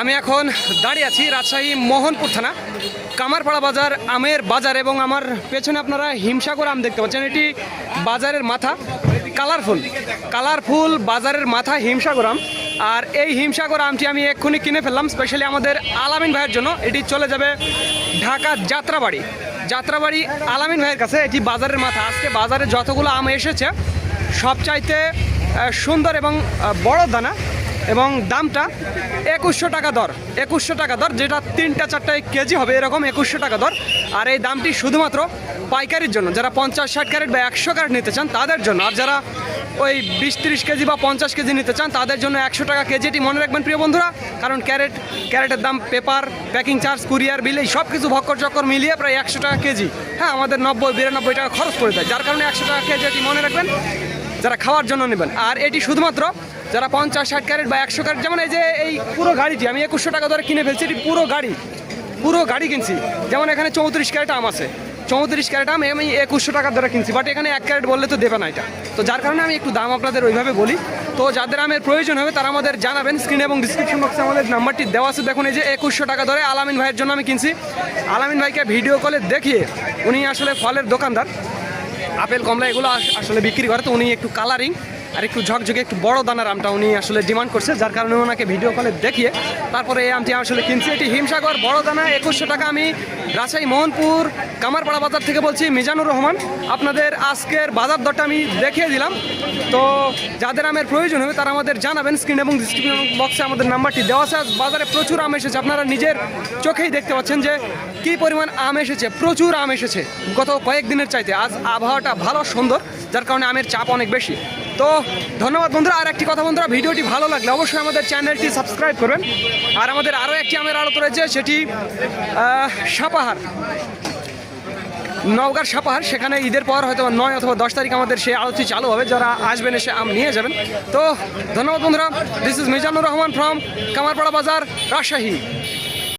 আমি এখন দাঁড়িয়ে আছি রাজশাহী মোহনপুর থানা, কামারপাড়া বাজার, আমের বাজার এবং আমার পেছনে আপনারা হিমসাগর আম দেখতে পাচ্ছেন। এটি বাজারের মাথা, কালারফুল কালারফুল বাজারের মাথা হিমসাগর আম। আর এই হিমসাগর আমটি আমি এক্ষুনি কিনে ফেললাম স্পেশালি আমাদের আলামিন ভাইয়ের জন্য। এটি চলে যাবে ঢাকা যাত্রাবাড়ি। যাত্রাবাড়ি আলামিন ভাইয়ের কাছে, এটি বাজারের মাথা। আজকে বাজারে যতগুলো আম এসেছে, সবচাইতে সুন্দর এবং বড় দানা। এবং দামটা একুশশো টাকা দর, একুশশো টাকা দর, যেটা তিনটা চারটায় কেজি হবে, এরকম একুশশো টাকা দর। আর এই দামটি শুধুমাত্র পাইকারির জন্য, যারা পঞ্চাশ, ষাট ক্যারেট বা একশো ক্যারেট নিতে চান, তাদের জন্য। আর যারা ওই বিশ, তিরিশ কেজি বা পঞ্চাশ কেজি নিতে চান, তাদের জন্য একশো টাকা কেজিটি মনে রাখবেন প্রিয় বন্ধুরা। কারণ ক্যারেট, ক্যারেটের দাম paper, packing charge, courier, bill, এই সব কিছু ভক্কর চক্কর মিলিয়ে প্রায় একশো টাকা কেজি। হ্যাঁ আমাদের নব্বই, বিরানব্বই টাকা খরচ করে দেয়। যার কারণে একশো টাকা কেজি, এটি মনে রাখবেন, যারা খাওয়ার জন্য নেবেন। আর এটি শুধুমাত্র যারা পঞ্চাশ ষাট ক্যারেট বা একশো ক্যারেট, যেমন এই যে এই পুরো গাড়িটি, আমি একুশশো টাকা ধরে কিনে ফেলছি, এটি পুরো গাড়ি পুরো গাড়ি কিনছি। যেমন এখানে চৌত্রিশ ক্যারেট আম আছে, চৌত্রিশ ক্যারেট আম, আমি একুশশো টাকা ধরে কিনছি বাট এখানে এক ক্যারেট বললে তো দেবে না এটা। তো যার কারণে আমি একটু দাম আপনাদের ওইভাবে বলি। তো যাদের আমের প্রয়োজন হবে, তারা আমাদের জানাবেন স্ক্রিন এবং ডিসক্রিপশন বক্সে আমাদের নাম্বারটি দেওয়া আছে। দেখুন, এই যে একুশশো টাকা ধরে আলামিন ভাইয়ের জন্য আমি কিনছি। আলামিন ভাইকে ভিডিও কলে দেখিয়ে উনি আসলে ফলের দোকানদার। আপেল, কমলা, এগুলো আস- আসলে বিক্রি করে, তো উনি একটু কালারিং আর একটু ঝকঝকে একটু বড় দানার আমটা উনি আসলে ডিমান্ড করছে, যার কারণে ওনাকে ভিডিও কলে দেখিয়ে তারপরে এই আমটি আসলে কিনছি। এটি হিমসাগর, বড় দানা, একুশশো টাকা আমি রাজশাহী, মোহনপুর, কামারপাড়া বাজার থেকে বলছি, মিজানুর রহমান। আপনাদের আজকের বাজার দরটা আমি দেখিয়ে দিলাম। তো যাদের আমের প্রয়োজন হবে তারা আমাদের জানাবেন স্ক্রিন এবং ডিসক্রিপশন বক্সে আমাদের নাম্বারটি দেওয়া আছে। বাজারে প্রচুর আম এসেছে। আপনারা নিজের চোখেই দেখতে পাচ্ছেন যে কি পরিমাণ আম এসেছে, প্রচুর আম এসেছে। গত কয়েকদিনের চাইতে আজ আবহাওয়াটা ভালো সুন্দর, যার কারণে আমের চাপ অনেক বেশি। তো ধন্যবাদ বন্ধুরা, আর একটি কথা বন্ধুরা, ভিডিওটি ভালো লাগলে অবশ্যই আমাদের চ্যানেলটি সাবস্ক্রাইব করবেন। আর আমাদের আরও একটি আমের আড়ত রয়েছে, সেটি সাপাহার। নওগাঁর সাপাহার, সেখানে ঈদের পর হয়তো নয় অথবা দশ তারিখ আমাদের সেই আলোচনা চালু হবে, যারা আসবেন এসে আম নিয়ে যাবেন। তো ধন্যবাদ বন্ধুরা this is Mizanur Rahman from Kamarpara Bazar, Rajshahi.